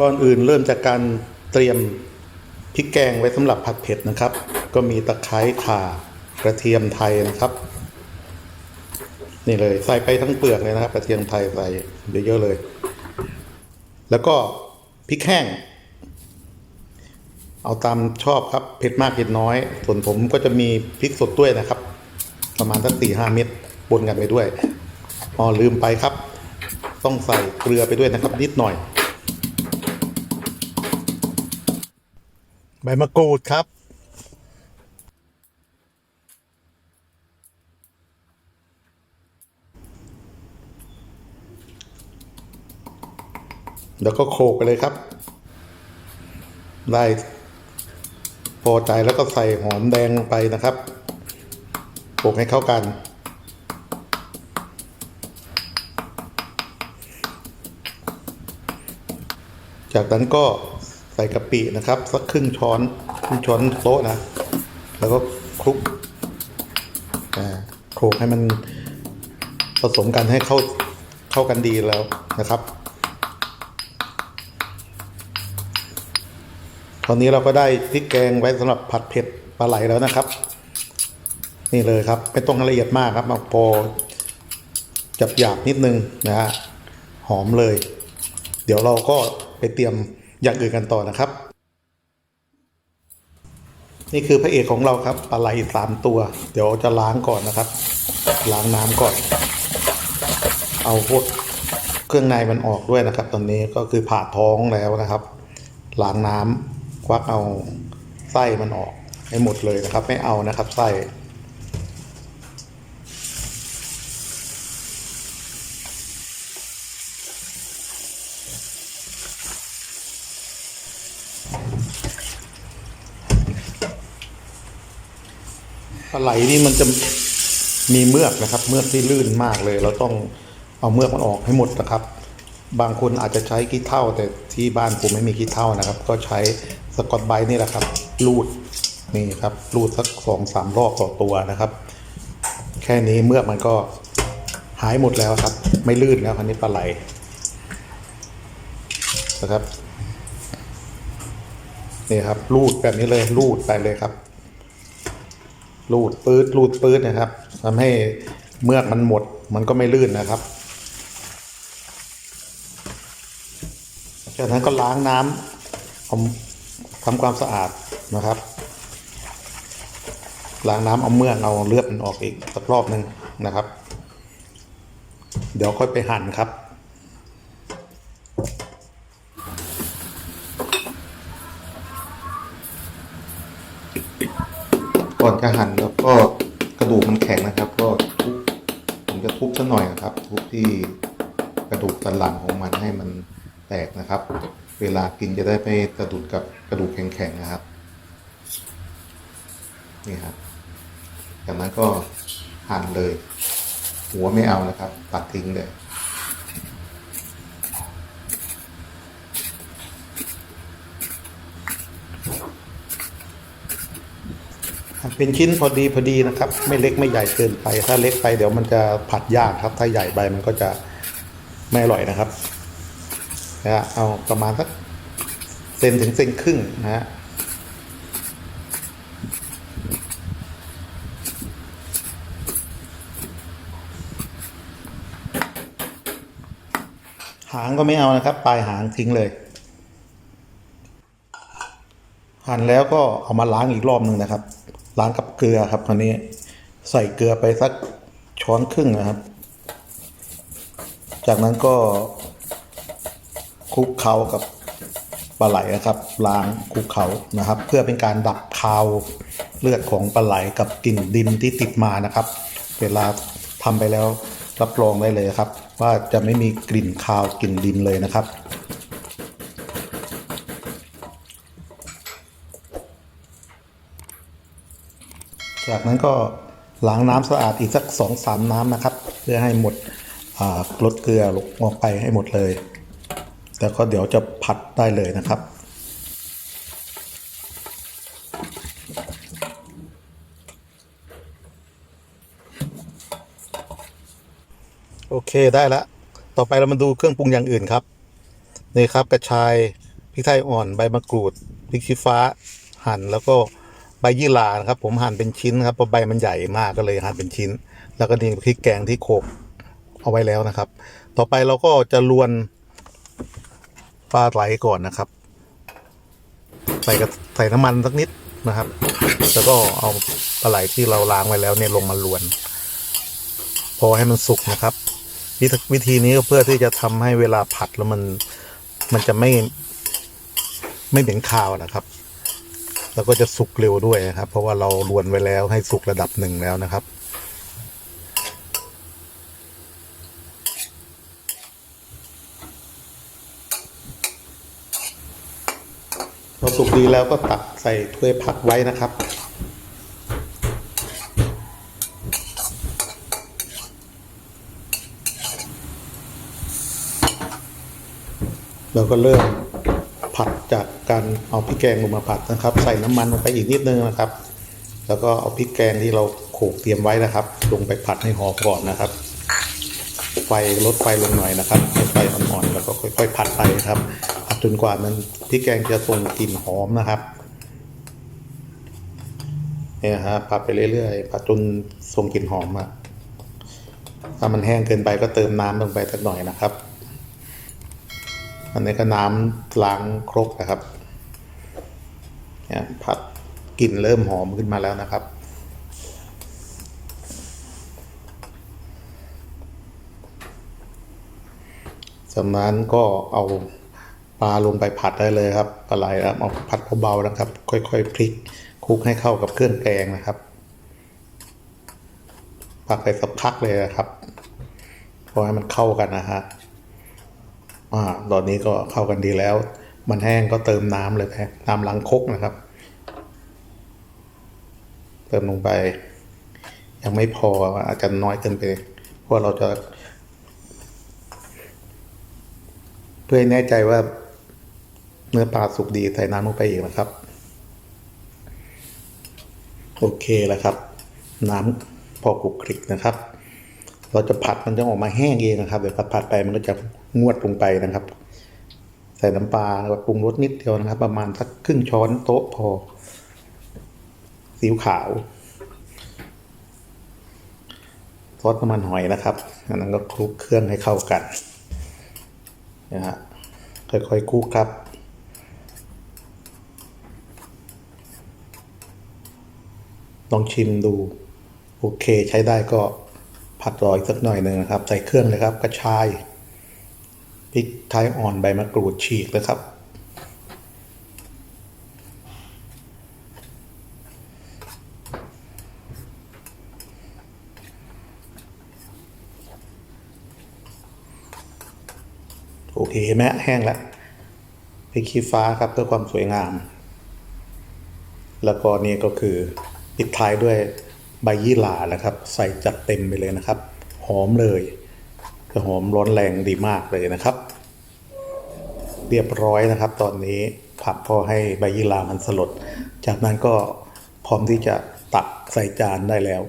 ก่อนอื่นเริ่มจากการเตรียมพริกแกงไว้สำหรับผัดเผ็ดนะครับ ก็มีตะไคร้ข่ากระเทียมไทยนะครับ นี่เลยใส่ไปทั้งเปลือกเลยนะครับ กระเทียมไทยใส่เยอะๆเลย แล้วก็พริกแห้ง เอาตามชอบครับเผ็ดมากเผ็ดน้อย ส่วนผมก็จะมีพริกสดด้วยนะครับ ประมาณสักสี่ห้าเม็ดปนกันไปด้วยอ๋อลืมไปครับ ต้องใส่เกลือไปด้วยนะครับ นิดหน่อย ใบมะกรูดครับ แล้วก็โขลกไปเลยครับ ได้พอใจแล้วก็ใส่หอมแดงลงไปนะครับโขกให้เข้ากัน จากนั้นก็ ใส่กะปินะครับ สักครึ่งช้อนครึ่งช้อนโต๊ะนะ แล้วก็คลุกอ่าโขลกให้มันผสมกันให้เข้าเข้ากันดีแล้วนะครับ ตอนนี้เราก็ได้พริกแกงไว้สำหรับผัดเผ็ดปลาไหลแล้วนะครับ นี่เลยครับไม่ต้องละเอียดมากครับมาพอจับหยาบนิดนึงนะฮะหอมเลย เดี๋ยวเราก็ไปเตรียม อย่างอื่นกันต่อนะครับ นี่คือพระเอกของเราครับปลาไหลสามตัว เดี๋ยวจะล้างก่อนนะครับ ล้างน้ำก่อน เอาพวกเครื่องในมันออกด้วยนะครับ ตอนนี้ก็คือผ่าท้องแล้วนะครับ ล้างน้ำควักเอาไส้มันออกให้หมดเลยนะครับ ไม่เอานะครับไส้ ปลาไหลนี่มันจะมีเมือกนะครับ เมือกที่ลื่นมากเลย เราต้องเอาเมือกมันออกให้หมดนะครับ บางคนอาจจะใช้ขี้เถ้าแต่ที่บ้านผมไม่มีขี้เถ้านะครับ ก็ใช้สกอตไบร์นี่แหละครับรูดนี่ครับรูดสักสองสามรอบต่อตัวนะครับ แค่นี้เมือกมันก็หายหมดแล้วครับ ไม่ลื่นแล้วคันนี้ปลาไหลนะครับนี่ครับรูดแบบนี้เลยรูดไปเลยครับ รูดปื๊ดรูดปื๊ดนะครับทำให้เมือกมันหมดมันก็ไม่ลื่นนะครับ จากนั้นก็ล้างน้ำเอาทำความสะอาดนะครับ ล้างน้ำเอาเมือกเอาเลือดมันออกอีกสักรอบหนึ่งนะครับ เดี๋ยวค่อยไปหั่นครับ ก่อนจะหั่นแล้วก็กระดูกมันแข็งนะครับ ก็ทุบผมจะทุบซะหน่อยนะครับ ทุบที่กระดูกสันหลังของมันให้มันแตกนะครับ เวลากินจะได้ไม่สะดุดกับกระดูกแข็งๆนะครับ นี่ครับ จากนั้นก็หั่นเลย หัวไม่เอานะครับ ตัดทิ้งเลย เป็นชิ้นพอดีพอดีนะครับ ไม่เล็กไม่ใหญ่เกินไป ถ้าเล็กไปเดี๋ยวมันจะผัดยากครับ ถ้าใหญ่ไปมันก็จะไม่อร่อยนะครับนะฮะเอาประมาณสักเซนถึงเซนครึ่งนะฮะหางก็ไม่เอานะครับ ปลายหางทิ้งเลย หั่นแล้วก็เอามาล้างอีกรอบหนึ่งนะครับ ล้างกับเกลือครับคราวนี้ใส่เกลือไปสักช้อนครึ่งนะครับ จากนั้นก็คลุกเคล้ากับปลาไหลนะครับล้างคลุกเคล้านะครับ เพื่อเป็นการดับคาวเลือดของปลาไหลกับกลิ่นดินที่ติดมานะครับเวลาทำไปแล้วรับรองได้เลยครับ ว่าจะไม่มีกลิ่นคาวกลิ่นดินเลยนะครับ จากนั้นก็ล้างน้ำสะอาดอีกสักสองสามน้ำนะครับ เพื่อให้หมดลดเกลือลงออกไปให้หมดเลย แล้วก็เดี๋ยวจะผัดได้เลยนะครับโอเคได้แล้วต่อไปเรามาดูเครื่องปรุงอย่างอื่นครับ นี่ครับกระชายพริกไทยอ่อนใบมะกรูดพริกชี้ฟ้า หั่นแล้วก็ ใบยี่หร่านะครับ ผมหั่นเป็นชิ้นครับเพราะใบมันใหญ่มากก็เลยหั่นเป็นชิ้น แล้วก็นี่พริกแกงที่โขกเอาไว้แล้วนะครับ ต่อไปเราก็จะลวนปลาไหลก่อนนะครับ ใส่กับใส่น้ำมันสักนิดนะครับ แล้วก็เอาปลาไหลที่เราล้างไว้แล้วเนี่ยลงมาลวน พอให้มันสุกนะครับวิธีวิธีนี้ก็เพื่อที่จะทำให้เวลาผัดแล้วมันมันจะไม่ไม่เหม็นคาวนะครับ แล้วก็จะสุกเร็วด้วยนะครับ เพราะว่าเราลวนไว้แล้วให้สุกระดับหนึ่งแล้วนะครับ พอสุกดีแล้วก็ตักใส่ถ้วยผักไว้นะครับเราก็เริ่ม ผัดจากการเอาพริกแกงลงมาผัดนะครับ ใส่น้ำมันลงไปอีกนิดนึงนะครับ แล้วก็เอาพริกแกงที่เราโขลกเตรียมไว้นะครับ ลงไปผัดให้หอมก่อนนะครับ ไฟลดไฟลงหน่อยนะครับไฟอ่อนๆแล้วก็ค่อย ๆ ผัดไปครับผัดจนกว่ามันพริกแกงจะส่งกลิ่นหอมนะครับเนี่ยฮะผัดไปเรื่อยๆผัดจนส่งกลิ่นหอมอะถ้ามันแห้งเกินไปก็เติมน้ำลงไปสักหน่อยนะครับ อันนี้ก็น้ำล้างครกนะครับเนี่ยผัดกลิ่นเริ่มหอมขึ้นมาแล้วนะครับ จากนั้นก็เอาปลาลงไปผัดได้เลยครับปลาไหลครับเอาผัดเบาๆนะครับ ค่อยๆพลิกคลุกให้เข้ากับเครื่องแกงนะครับผัดไปสักพักเลยนะครับพอให้มันเข้ากันนะฮะ อ่าตอนนี้ก็เข้ากันดีแล้ว มันแห้งก็เติมน้ำเลยแพ้น้ำล้างคกนะครับ เติมลงไป ยังไม่พออาจจะน้อยเกินไปเพราะเราจะ เพื่อให้แน่ใจว่าเนื้อปลาสุกดีใส่น้ำลงไปอีกนะครับ โอเคแล้วครับ น้ำพอคลุกคลิกนะครับ เราจะผัดมันจะออกมาแห้งเองนะครับเดี๋ยวผัดไปมันก็จะ งวดลงไปนะครับ ใส่น้ำปลาแล้วก็ปรุงรสนิดเดียวนะครับ ประมาณสักครึ่งช้อนโต๊ะพอซีอิ๊วขาวซอสน้ำมันหอยนะครับอันนั้นก็คลุกเครื่องให้เข้ากันนะฮะค่อยๆคลุกครับลองชิมดู โอเคใช้ได้ก็ผัดรออีกสักหน่อยหนึ่งนะครับ ใส่เครื่องเลยครับ กระชาย พริกไทยอ่อนใบมะกรูดฉีกเลยครับ โอเคไหมแห้งแล้วพริกขี้ฟ้าครับเพื่อความสวยงาม แล้วก็นี่ก็คือปิดท้ายด้วยใบยี่หร่านะครับ ใส่จัดเต็มไปเลยนะครับ หอมเลย จะหอมร้อนแรงดีมากเลยนะครับ เรียบร้อยนะครับ ตอนนี้ผัดพอให้ใบยี่หร่ามันสลด จากนั้นก็พร้อมที่จะตักใส่จานได้แล้ว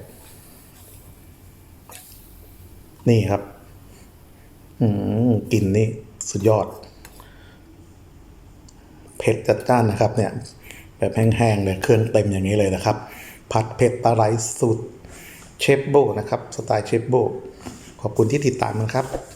นี่ครับ อืมกลิ่นนี่สุดยอด เผ็ดจัดจ้านนะครับ เนี่ย แบบแห้งๆเลยเครื่องเต็มอย่างนี้เลยนะครับ ผัดเผ็ดปลาไหลสูตรเชฟโบนะครับ สไตล์เชฟโบ ขอบคุณที่ติดตามนะครับ